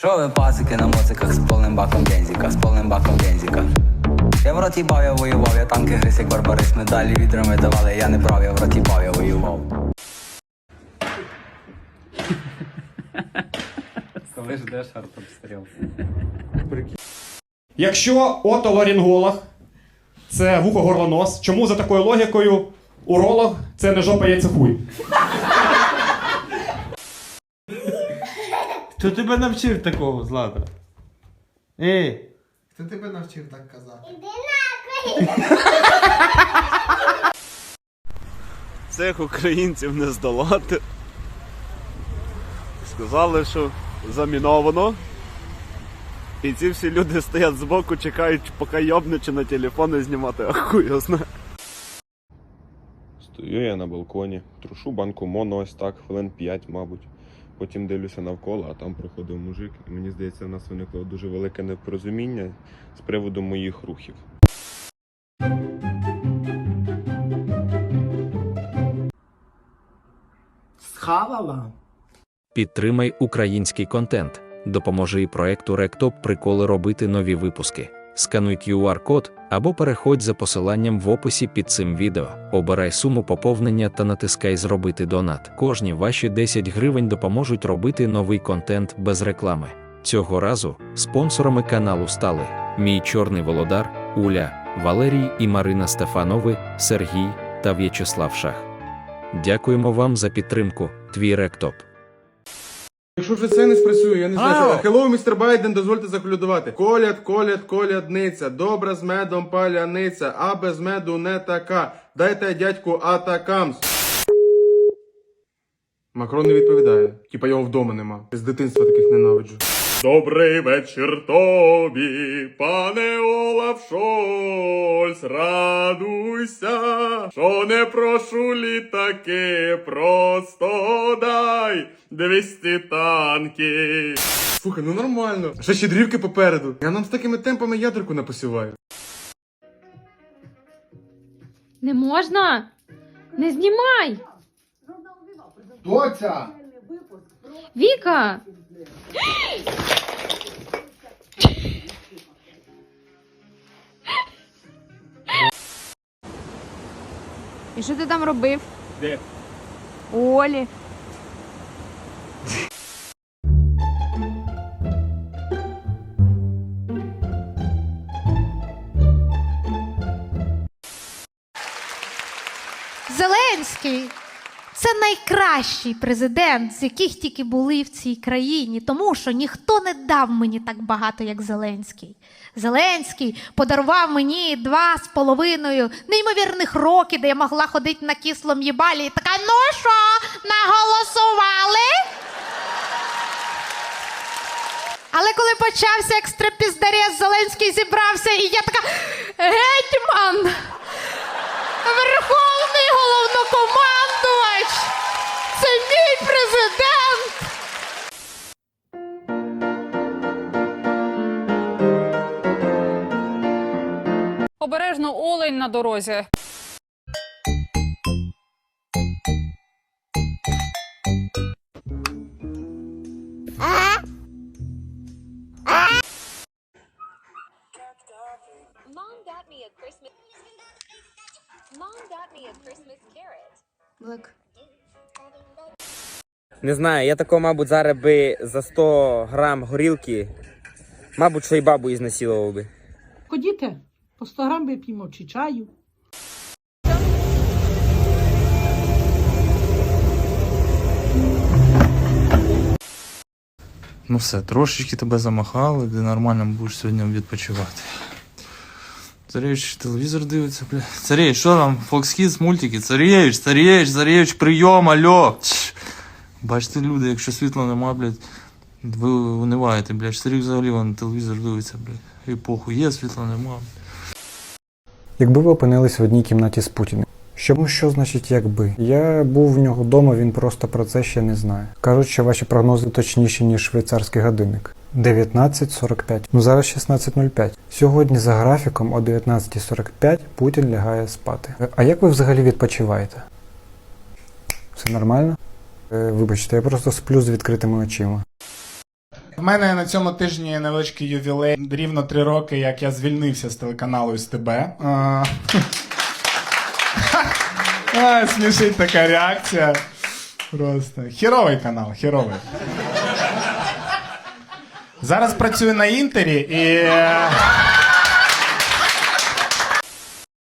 Що ви пасики на моциках з повним баком бензика, з повним баком бензика. Я в роті бав, я воював, я танки гриз, як барбарис, медалі відрами давали, я не брав, я в роті бав, я воював. Коли ждеш артобстріл. Якщо отоларінголог це вухо горло нос, чому за такою логікою уролог це не жопа яйця хуй? Хто тебе навчив такого, Злата? Ей, Хто тебе навчив так казати? Іди цих українців не здолати. Сказали, що заміновано. І ці всі люди стоять збоку, чекають, поки йобне чи на телефони знімати, а хуй його знає. Стою я на балконі, трушу банку моно ось так, хвилин 5, мабуть. Потім дивлюся навколо, а там проходив мужик. І мені здається, в нас виникло дуже велике непорозуміння з приводу моїх рухів. Схавала? Підтримай український контент. Допоможи проекту Ректоп приколи робити нові випуски. Скануй QR-код або переходь за посиланням в описі під цим відео. Обирай суму поповнення та натискай Зробити донат. Кожні ваші 10 гривень допоможуть робити новий контент без реклами. Цього разу спонсорами каналу стали мій чорний володар, Уля, Валерій і Марина Стефанови, Сергій та В'ячеслав Шах. Дякуємо вам за підтримку. Твій Ректоп. Якщо вже це не спрацює, я не знаю. що- Hello, містер Байден, дозвольте заколядувати. Коляд, коляд, колядниця, добра з медом паляниця, а без меду не така. Дайте дядьку атакамс. Макрон не відповідає. Типа його вдома нема. З дитинства таких ненавиджу. Добрий вечір тобі, пане Олаф Шольц, радуйся, що не прошу літаки, просто дай 200 танків. Слухай, ну нормально. Ще щедрівки попереду. Я нам з такими темпами ядерку напосіваю. Не можна? Не знімай! Доця! Віка! І що ти там робив? Де? У Олі. Це найкращий президент, з яких тільки були в цій країні, тому що ніхто не дав мені так багато, як Зеленський. Зеленський подарував мені два з половиною неймовірних роки, де я могла ходити на кислом їбалі і така, ну що, наголосували? Але коли почався екстрапіздарез, Зеленський зібрався, і я така гетьман! Верховний головнокомандувач! Це мій президент! Обережно олень на дорозі. Mom got me a Christmas. Look. Не знаю, я тако, мабуть, зараз би за 100 грам горілки, мабуть, що й бабу ізнасилував би. Ходіте, по 100 грам вип'ємо чи чаю. Ну все, трошечки тебе замахали, ти нормально будеш сьогодні відпочивати. Царевич телевізор дивиться, бля. Царевич, що там? Fox Kids мультики? Царевич, царевич, царевич, прийом, алло. Бачите, люди, якщо світла нема, блядь, ви униваєте, блядь. Старик взагалі вон телевізор дивиться, блядь. І похуй, є світла нема. Якби ви опинились в одній кімнаті з Путіним. Що, ну що значить якби? Я був в нього вдома, він просто про це ще не знає. Кажуть, що ваші прогнози точніші, ніж швейцарський годинник. 19.45. Ну зараз 16.05. Сьогодні за графіком о 19.45 Путін лягає спати. А як ви взагалі відпочиваєте? Все нормально? Е, вибачте, я просто сплю з відкритими очима. У мене на цьому тижні невеличкий ювілей. Рівно три роки, як я звільнився з телеканалу СТБ. А, смішить така реакція. Просто хіровий канал, хіровий. Зараз працюю на інтері і.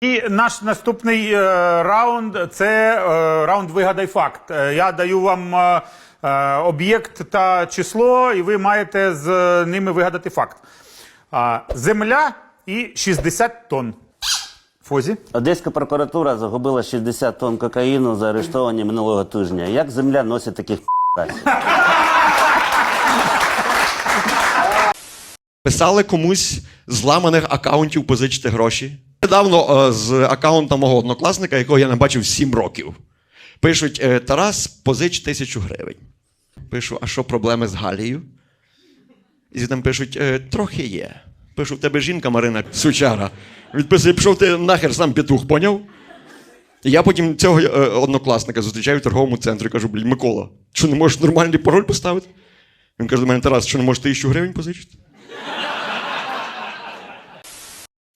І наш наступний е, раунд це е, раунд Вигадай факт. Е, я даю вам е, е, об'єкт та число, і ви маєте з ними вигадати факт. А, земля і 60 тонн. Фозі. Одеська прокуратура загубила 60 тонн кокаїну заарештовані минулого тижня. Як земля носить таких Писали комусь з ламаних акаунтів позичити гроші. Недавно е, з акаунта мого однокласника, якого я не бачив 7 років. Пишуть: е, Тарас, позич тисячу гривень. Пишу, а що проблеми з Галією? І там пишуть, «Е, трохи є. Пишу, в тебе жінка Марина Сучара. Відписує, пішов ти нахер сам петух, поняв? І я потім цього однокласника зустрічаю в торговому центрі кажу, блін, Микола, що не можеш нормальний пароль поставити? Він каже до мене, Тарас, що не можеш тисячу гривень позичити?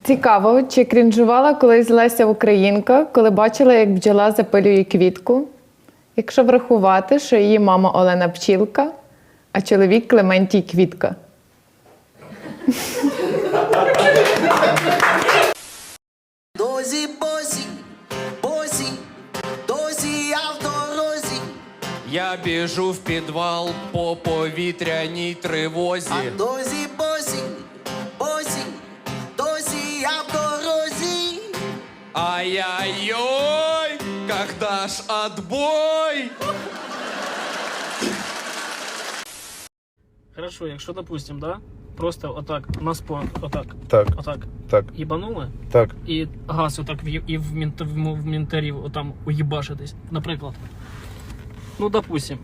Цікаво, чи крінжувала колись Леся Українка, коли бачила, як бджола запилює квітку? Якщо врахувати, що її мама Олена Пчілка, а чоловік Клементій Квітка. Дозі босі, босі, дозі я в дорозі. Я біжу в підвал по повітряній тривозі. А Дозі босі, Ай-яй-йой, когда ж отбой? Хорошо, якщо допустим, да? Просто отак, на спор, отак, Так, отак. так, Їбанули, так. і газ отак в, і в, мінт, в, м- в мінтерів отам уїбашитись, наприклад. Ну, допустим.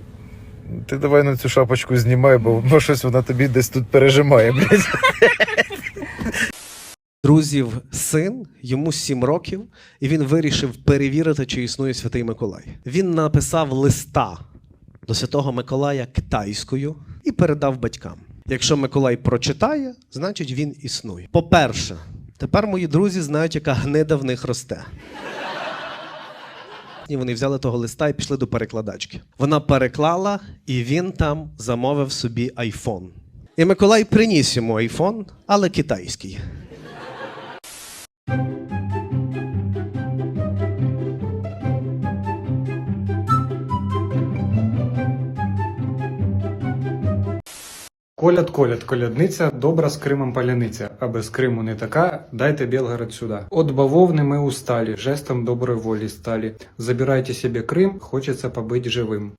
Ти давай на цю шапочку знімай, бо ну, щось вона тобі десь тут пережимає, блядь. Друзів син, йому 7 років, і він вирішив перевірити, чи існує святий Миколай. Він написав листа до святого Миколая китайською і передав батькам. Якщо Миколай прочитає, значить він існує. По-перше, тепер мої друзі знають, яка гнида в них росте. І вони взяли того листа і пішли до перекладачки. Вона переклала, і він там замовив собі айфон. І Миколай приніс йому айфон, але китайський. Коляд, коляд, колядниця, добра з Кримом паляниця, а без Криму не така, дайте Белгород сюда. От бавовни ми устали, жестом доброї волі стали. Забирайте себе Крим, хочеться побыть живим.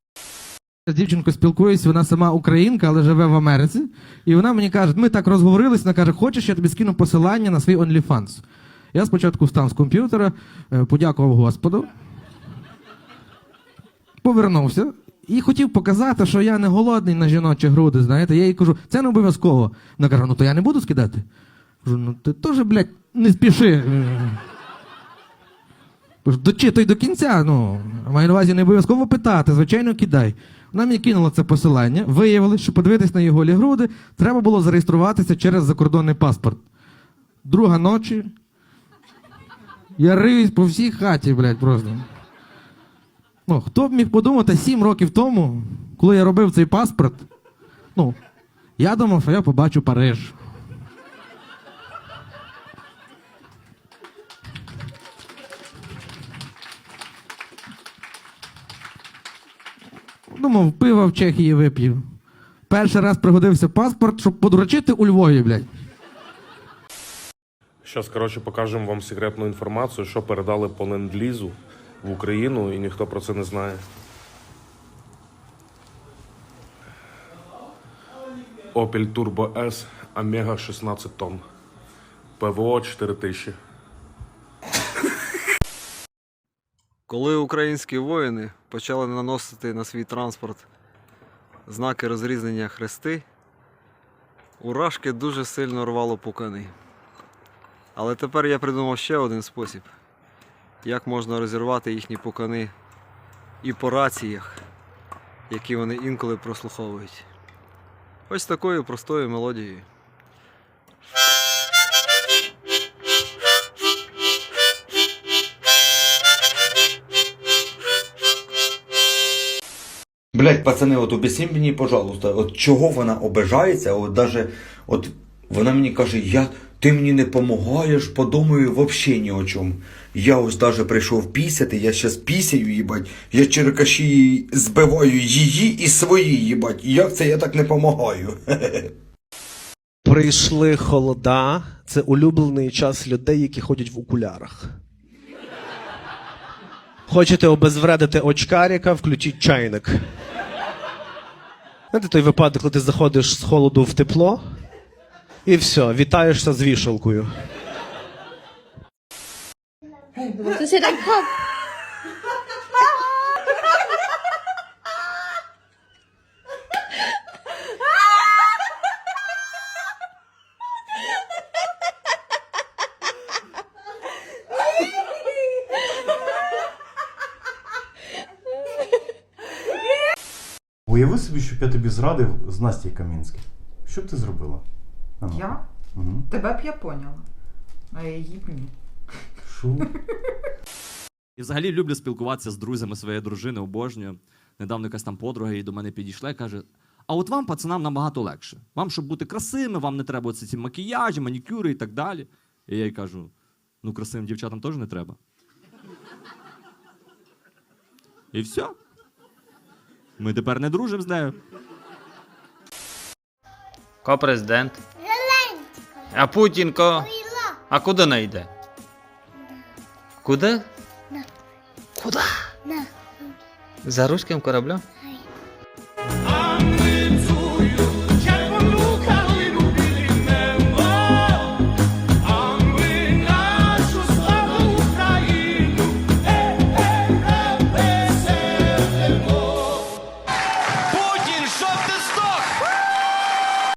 З дівчинкою спілкуюсь, вона сама українка, але живе в Америці. І вона мені каже: ми так розговорились, вона каже, хочеш, я тобі скину посилання на свій OnlyFans. Я спочатку встав з комп'ютера, е, подякував Господу, повернувся і хотів показати, що я не голодний на жіночі груди. Знаєте, я їй кажу, це не обов'язково. Вона каже, ну то я не буду скидати. Кажу, ну ти теж, блядь, не спіши. Дочитай до кінця, ну, маю на увазі не обов'язково питати, звичайно, кидай. Вона мені кинула це посилання, виявилось, що подивитись на її голі груди, треба було зареєструватися через закордонний паспорт. Друга ночі. Я риюсь по всій хаті, блядь, просто. Ну, хто б міг подумати сім років тому, коли я робив цей паспорт, ну, я думав, що я побачу Париж. Думав, пиво в Чехії вип'ю. Перший раз пригодився паспорт, щоб подрочити у Львові, блядь. Зараз, коротше, покажемо вам секретну інформацію, що передали по ленд-лізу в Україну, і ніхто про це не знає. Opel Turbo S Омега 16 тонн. ПВО 4000. Коли українські воїни почали наносити на свій транспорт знаки розрізнення хрести, уражки дуже сильно рвало пукани. Але тепер я придумав ще один спосіб, як можна розірвати їхні пукани і по раціях, які вони інколи прослуховують. Ось такою простою мелодією. Блять, пацани, от об'ясніть мені, пожалуйста, от чого вона обижається, от даже, от вона мені каже, я, ти мені не помагаєш, подумаю вообще ні о чому. Я ось даже прийшов пісяти, я щас пісяю, їбать, я черкаші збиваю її і свої, їбать. Як це я так не помагаю? Прийшли холода. Це улюблений час людей, які ходять в окулярах. Хочете обезвредити очкаріка, включіть чайник. Знаєте, той випадок, коли ти заходиш з холоду в тепло, і все, вітаєшся з вішалкою. Уяви собі, щоб я тобі зрадив з Настій Камінським. Що б ти зробила? А ну. Я? Угу. Тебе б я поняла. А її б ні. Шо? І взагалі люблю спілкуватися з друзями своєї дружини, обожнюю. Недавно якась там подруга їй до мене підійшла і каже: А от вам, пацанам, набагато легше. Вам, щоб бути красивими, вам не треба оці ці макіяжі, манікюри і так далі. І я їй кажу: ну, красивим дівчатам теж не треба. І все. Ми тепер не дружимо з нею. Ко президент? А Путінко. А куди не йде? Куди? Куди? За руським кораблем?